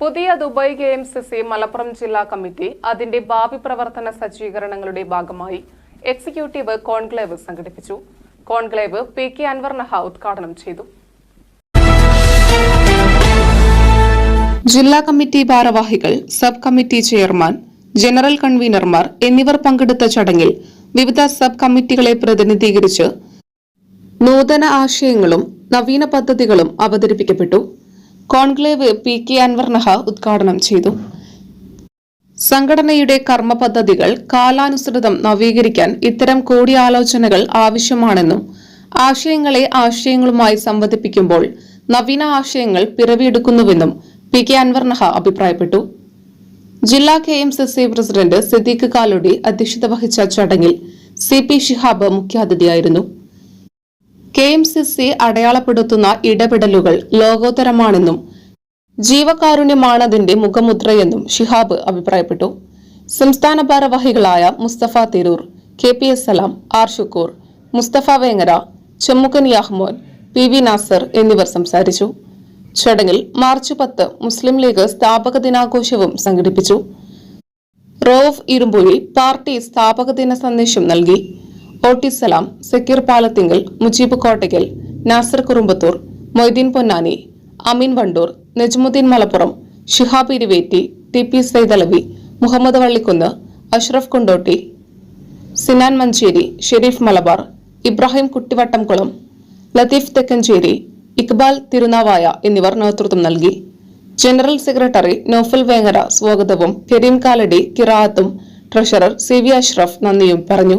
പുതിയ Dubai K M C C Malappuram ജില്ലാ committee അതിന്റെ ഭാവി പ്രവർത്തന സജ്ജീകരണങ്ങളുടെ ഭാഗമായി എക്സിക്യൂട്ടീവ് കോൺക്ലേവ് സംഘടിപ്പിച്ചു. Conclave P K Anvar Naha ഉദ്ഘാടനം ചെയ്തു. ജില്ലാ കമ്മിറ്റി ഭാരവാഹികൾ സബ് കമ്മിറ്റി ചെയർമാൻ ജനറൽ കൺവീനർമാർ എന്നിവർ പങ്കെടുത്ത ചടങ്ങിൽ വിവിധ സബ് കമ്മിറ്റികളെ പ്രതിനിധീകരിച്ച് നൂതന ആശയങ്ങളും നവീന പദ്ധതികളും അവതരിപ്പിക്കപ്പെട്ടു. Conclave P K Anvar Naha ഉദ്ഘാടനം ചെയ്തു. സംഘടനയുടെ കർമ്മ പദ്ധതികൾ കാലാനുസൃതം നവീകരിക്കാൻ ഇത്തരം കൂടിയാലോചനകൾ ആവശ്യമാണെന്നും ആശയങ്ങളെ ആശയങ്ങളുമായി സംവദിപ്പിക്കുമ്പോൾ നവീന ആശയങ്ങൾ പിറവിയെടുക്കുന്നുവെന്നും പി കെ അൻവർ നഹ അഭിപ്രായപ്പെട്ടു. ജില്ലാ K M C C president Siddique Kaludi അധ്യക്ഷത വഹിച്ച ചടങ്ങിൽ സി പി ഷിഹാബ് മുഖ്യാതിഥിയായിരുന്നു. കെ എം സി സി അടയാളപ്പെടുത്തുന്ന ഇടപെടലുകൾ ലോകോത്തരമാണെന്നും ജീവകാരുണ്യമാണതിന്റെ മുഖമുദ്രയെന്നും ഷിഹാബ് അഭിപ്രായപ്പെട്ടു. സംസ്ഥാന ഭാരവാഹികളായ Mustafa Tirur K P S Salam R Shukoor Mustafa Vengara Chemmukkan Yahmon P V Nasar എന്നിവർ സംസാരിച്ചു. ചടങ്ങിൽ മാർച്ച് പത്ത് മുസ്ലിം ലീഗ് സ്ഥാപക ദിനാഘോഷവും സംഘടിപ്പിച്ചു. റോഫ് ഇരുമ്പുഴി പാർട്ടി സ്ഥാപക ദിന സന്ദേശം നൽകി. ഓട്ടി സലാം സക്കീർ പാലത്തിങ്കൽ മുജീബ് കോട്ടയ്ക്കൽ നാസർ കുറുമ്പത്തൂർ മൊയ്തീൻ പൊന്നാനി അമീൻ വണ്ടൂർ നജ്മുദ്ദീൻ മലപ്പുറം ഷിഹാബ് ഇരുവേറ്റി ടി പി സൈദലവി മുഹമ്മദ് വള്ളിക്കുന്ന് അഷ്റഫ് കുണ്ടോട്ടി സിനാൻ മഞ്ചേരി ഷെരീഫ് മലബാർ ഇബ്രാഹിം കുട്ടിവട്ടംകുളം ലത്തീഫ് തെക്കഞ്ചേരി ഇക്ബാൽ തിരുനാവായ എന്നിവർ നേതൃത്വം നൽകി. ജനറൽ സെക്രട്ടറി നോഫൽ വേങ്ങര സ്വാഗതവും കരീം കാലടി കിറാത്തും ട്രഷറർ സി വി അഷ്റഫ് നന്ദിയും പറഞ്ഞു.